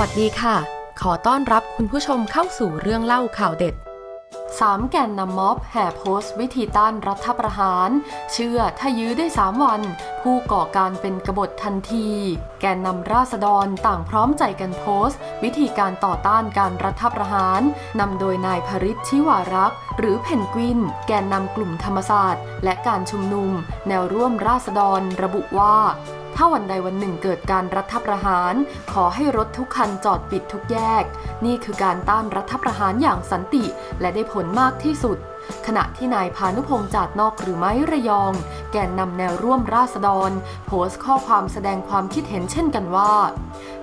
วัสดีค่ะ ขอต้อนรับคุณผู้ชมเข้าสู่เรื่องเล่าข่าวเด็ดสามแกนนำม็อบแห่โพสต์วิธีต้านรัฐประหาร เชื่อถ้ายื้อได้ 3 วัน ผู้ก่อการเป็นกบฏทันที แกนนำราษฎรต่างพร้อมใจกันโพสต์ วิธีการต่อต้านการรัฐประหารนำโดยนายพริชชิวารักษ์หรือเพนกวิน แกนนำกลุ่มธรรมศาสตร์ และการชุมนุม แนวร่วมราษฎรระบุว่า ถ้าวันใดวันหนึ่งเกิดการรัฐประหาร ขอให้รถทุกคันจอดปิดทุกแยก นี่คือการต้านรัฐประหารอย่างสันติ และได้ผลมากที่สุด ขณะที่นายพานุพงษ์จาดนอกหรือไม้ระยอง แกนนำแนวร่วมราษฎร โพสต์ข้อความแสดงความคิดเห็นเช่นกันว่า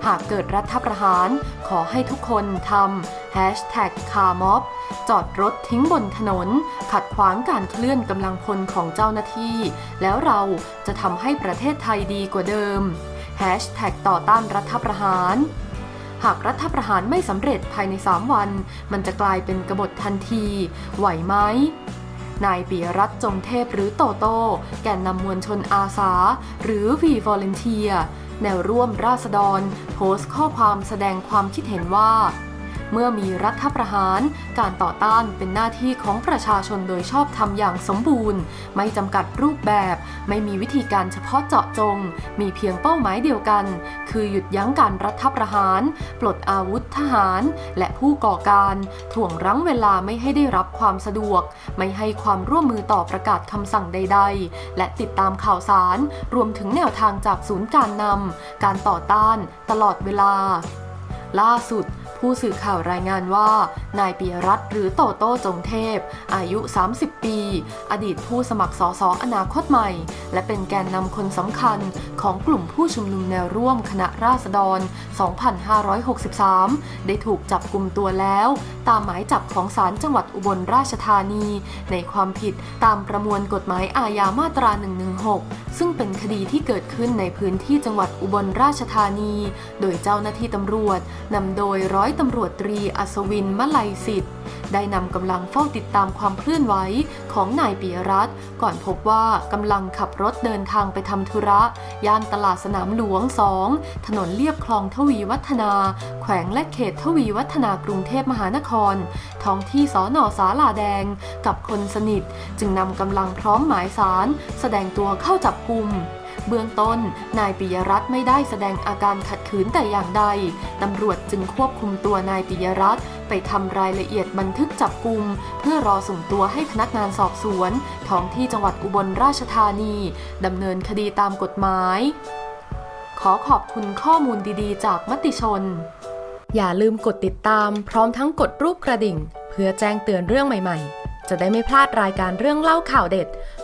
หากเกิดรัฐประหาร ขอให้ทุกคนทำ Hashtag คาม็อบจอดรถทิ้งบนถนน ขัดขวางการเคลื่อนกำลังพลของเจ้าหน้าที่ แล้วเราจะทำให้ประเทศไทยดีกว่าเดิมต่อต้านรัฐประหารหากรัฐประหารไม่สำเร็จภายใน 3 วัน มันจะกลายเป็นกบฏทันที ไหวไหม นายปียรัตน์จงเทพหรือโตโต้แกนนำมวลชนอาสา หรือ V Volunteer แนวร่วมราษฎร โพสต์ข้อความแสดงความคิดเห็นว่า เมื่อมีรัฐประหาร การต่อต้านเป็นหน้าที่ของประชาชนโดยชอบทำอย่างสมบูรณ์ ไม่จำกัดรูปแบบ ไม่มีวิธีการเฉพาะเจาะจง มีเพียงเป้าหมายเดียวกัน คือหยุดยั้งการรัฐประหาร ปลดอาวุธทหาร และผู้ก่อการถ่วงรั้งเวลาไม่ให้ได้รับความสะดวก ไม่ให้ความร่วมมือต่อประกาศคำสั่งใด ๆ และติดตามข่าวสาร รวมถึงแนวทางจากศูนย์การนำการต่อต้านตลอดเวลา ล่าสุด ผู้สื่อข่าวรายงานว่า นายปียรัตหรือโตโต้จงเทพ อายุ 30 ปี อดีตผู้สมัครสสอนาคตใหม่ และเป็นแกนนำคนสำคัญของกลุ่มผู้ชุมนุมแนวร่วมคณะราษฎร 2563 ได้ถูกจับกลุ่มตัวแล้ว ตามหมายจับของศาลจังหวัดอุบลราชธานี ในความผิดตามประมวลกฎหมายอาญามาตรา 6 ซึ่งเป็นคดีที่เกิดขึ้นในพื้นที่จังหวัดอุบลราชธานี โดยเจ้าหน้าที่ตำรวจนำโดยร้อยตำรวจตรีอัศวินมลัยสิทธิ์ได้นำกำลังเฝ้าติดตามความเคลื่อนไหวของนายปียรัตน์ก่อนพบว่ากำลังขับรถเดินทางไปทำธุระ ย่านตลาดสนามหลวง 2 ถนนเลียบคลองทวีวัฒนา แขวงและเขตทวีวัฒนากรุงเทพมหานคร ท้องที่สอนอสาลาแดง กับคนสนิท จึงนำกำลังพร้อมหมายสาร แสดงตัวเข้าจับกลุ่มเบื้องต้น นายปิยรัตน์ไม่ได้แสดงอาการขัดขืนแต่อย่างใด ตำรวจจึงควบคุมตัวนายปิยรัตน์ไปทำรายละเอียดบันทึกจับกลุ่มเพื่อรอส่งตัวให้พนักงานสอบสวนท้องที่จังหวัดอุบลราชธานี ดำเนินคดีตามกฎหมาย ขอขอบคุณข้อมูลดีๆ จากมติชน อย่าลืมกดติดตาม พร้อมทั้งกดรูปกระดิ่ง เพื่อแจ้งเตือนเรื่องใหม่ๆ จะได้ไม่พลาดรายการเรื่องเล่าข่าวเด็ด